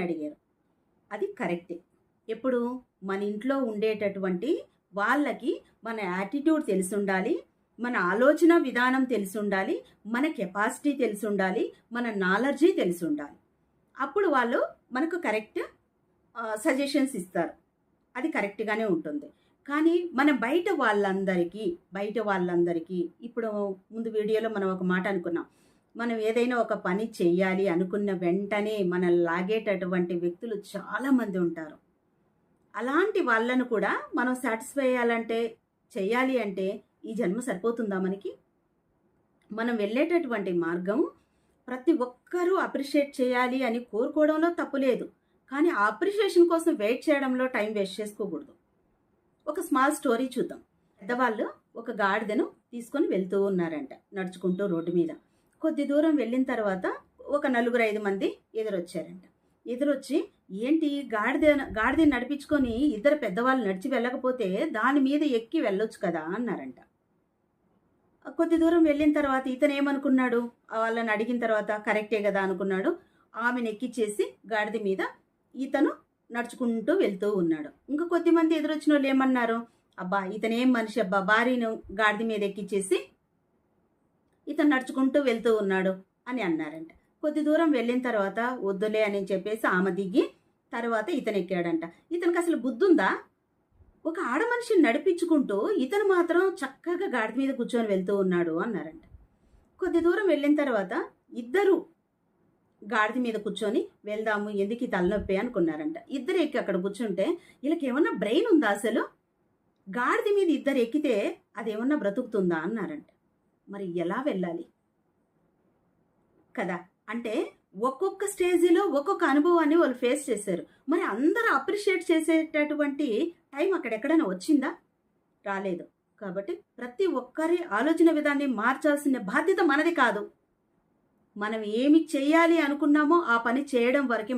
అని అడిగారు. అది కరెక్టే. ఎప్పుడు? మన ఇంట్లో ఉండేటటువంటి వాళ్ళకి మన యాటిట్యూడ్ తెలిసి ఉండాలి మన ఆలోచన విధానం తెలిసి ఉండాలి మన కెపాసిటీ తెలిసి ఉండాలి మన నాలెడ్జీ తెలిసి ఉండాలి అప్పుడు వాళ్ళు మనకు కరెక్ట్ సజెషన్స్ ఇస్తారు. అది కరెక్ట్గానే ఉంటుంది. కానీ మన బయట వాళ్ళందరికీ బయట వాళ్ళందరికీ ఇప్పుడు ముందు వీడియోలో మనం ఒక మాట అనుకున్నాం. మనం ఏదైనా ఒక పని చేయాలి అనుకున్న వెంటనే మనం లాగేటటువంటి వ్యక్తులు చాలామంది ఉంటారు. అలాంటి వాళ్ళను కూడా మనం సాటిస్ఫై అయ్యాలంటే చేయాలి అంటే ఈ జన్మ సరిపోతుందా మనకి? మనం వెళ్ళేటటువంటి మార్గం ప్రతి ఒక్కరూ అప్రిషియేట్ చేయాలి అని కోరుకోవడంలో తప్పు లేదు. కానీ ఆ అప్రిషియేషన్ కోసం వెయిట్ చేయడంలో టైం వేస్ట్ చేసుకోకూడదు. ఒక స్మాల్ స్టోరీ చూద్దాం. పెద్దవాళ్ళు ఒక గాడిదను తీసుకొని వెళ్తూ ఉన్నారంట నడుచుకుంటూ రోడ్డు మీద. కొద్ది దూరం వెళ్ళిన తర్వాత ఒక నలుగురు ఐదు మంది ఎదురొచ్చారంట. ఎదురొచ్చి ఏంటి గాడిద గాడిద నడిపించుకొని ఇద్దరు పెద్దవాళ్ళు నడిచి వెళ్ళకపోతే దాని మీద ఎక్కి వెళ్ళొచ్చు కదా అన్నారంట. కొద్ది దూరం వెళ్ళిన తర్వాత ఇతను ఏమనుకున్నాడు? వాళ్ళని అడిగిన తర్వాత కరెక్టే కదా అనుకున్నాడు. ఆమెను ఎక్కిచ్చేసి గాడిద మీద ఇతను నడుచుకుంటూ వెళ్తూ ఉన్నాడు. ఇంకా కొద్దిమంది ఎదురొచ్చిన వాళ్ళు ఏమన్నారు? అబ్బా ఇతనేం మనిషి అబ్బా భార్యను గాడిద మీద ఎక్కిచ్చేసి ఇతను నడుచుకుంటూ వెళ్తూ ఉన్నాడు అని అన్నారంట. కొద్ది దూరం వెళ్ళిన తర్వాత వద్దులే అని చెప్పేసి ఆమె దిగి తర్వాత ఇతను ఎక్కాడంట. ఇతనికి అసలు బుద్ధుందా? ఒక ఆడ మనిషిని నడిపించుకుంటూ ఇతను మాత్రం చక్కగా గాడిద మీద కూర్చొని వెళ్తూ ఉన్నాడు అన్నారంట. కొద్ది దూరం వెళ్ళిన తర్వాత ఇద్దరు గాడిద మీద కూర్చొని వెళ్దాము ఎందుకు ఈ తలనొప్పి అనుకున్నారంట. ఇద్దరు ఎక్కి అక్కడ కూర్చుంటే వీళ్ళకి ఏమన్నా బ్రెయిన్ ఉందా అసలు? గాడిద మీద ఇద్దరు ఎక్కితే అదేమన్నా బ్రతుకుతుందా అన్నారంట. మరి ఎలా వెళ్ళాలి? కదా? అంటే ఒక్కొక్క స్టేజీలో ఒక్కొక్క అనుభవాన్ని వాళ్ళు ఫేస్ చేశారు. మరి అందరూ అప్రిషియేట్ చేసేటటువంటి టైం అక్కడెక్కడైనా వచ్చిందా? రాలేదు. కాబట్టి ప్రతి ఒక్కరి ఆలోచన విధాన్ని మార్చాల్సిన బాధ్యత మనది కాదు. మనం ఏమి చేయాలి అనుకున్నామో ఆ పని చేయడం వరకు